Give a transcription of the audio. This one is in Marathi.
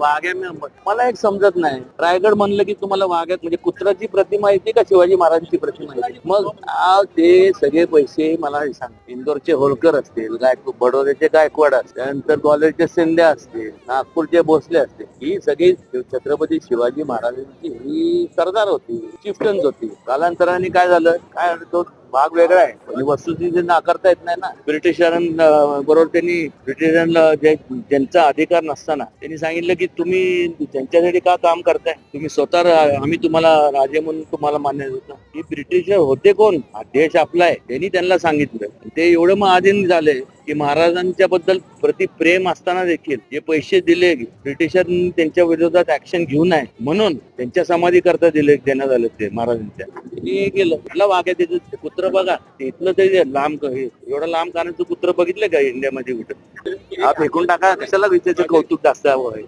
वाघ्या मला एक समजत नाही. रायगड म्हणलं की तुम्हाला वाघ्यात म्हणजे कुत्राची प्रतिमा येते का शिवाजी महाराजांची प्रतिमा येते मग ते सगळे पैसे मला सांग इंदोरचे होळकर असतील गायक बडोद्याचे गायकवाड असतील त्यानंतर ग्वाल्हेरचे शिंदे असतील नागपूरचे भोसले असतील. ही सगळी छत्रपती शिवाजी महाराजांची ही सरदार होती चिफ्टन्स होती. कालांतराने काय झालं? काय तो भाग वेगळा आहे. वस्तुस्थिती नाकारता येत नाही ना ब्रिटिशां बरोबर त्यांनी ब्रिटिशांना जे ज्यांचा अधिकार नसताना त्यांनी सांगितलं की तुम्ही त्यांच्यासाठी का काम करताय? तुम्ही स्वतः आम्ही तुम्हाला राजे म्हणून तुम्हाला मान्य देतो की ब्रिटिश होते कोण? देश आपला आहे. त्यांनी त्यांना सांगितलं. ते एवढं मग आधीन झाले की महाराजांच्या बद्दल प्रति प्रेम असताना देखील जे पैसे दिले ब्रिटिशांनी त्यांच्या विरोधात ऍक्शन घेऊ नये म्हणून त्यांच्या समाधी करता दिले देण्यात आले ते महाराजांच्या. त्यांनी गेलं कुठला वाघ आहे त्याचं? कुत्र बघा. इथलं ते लांब हे एवढं लांब कानाचं कुत्र बघितलं का इंडियामध्ये कुठं? हा फेकून टाका. कशाला त्याचं कौतुक जास्त हवं आहे?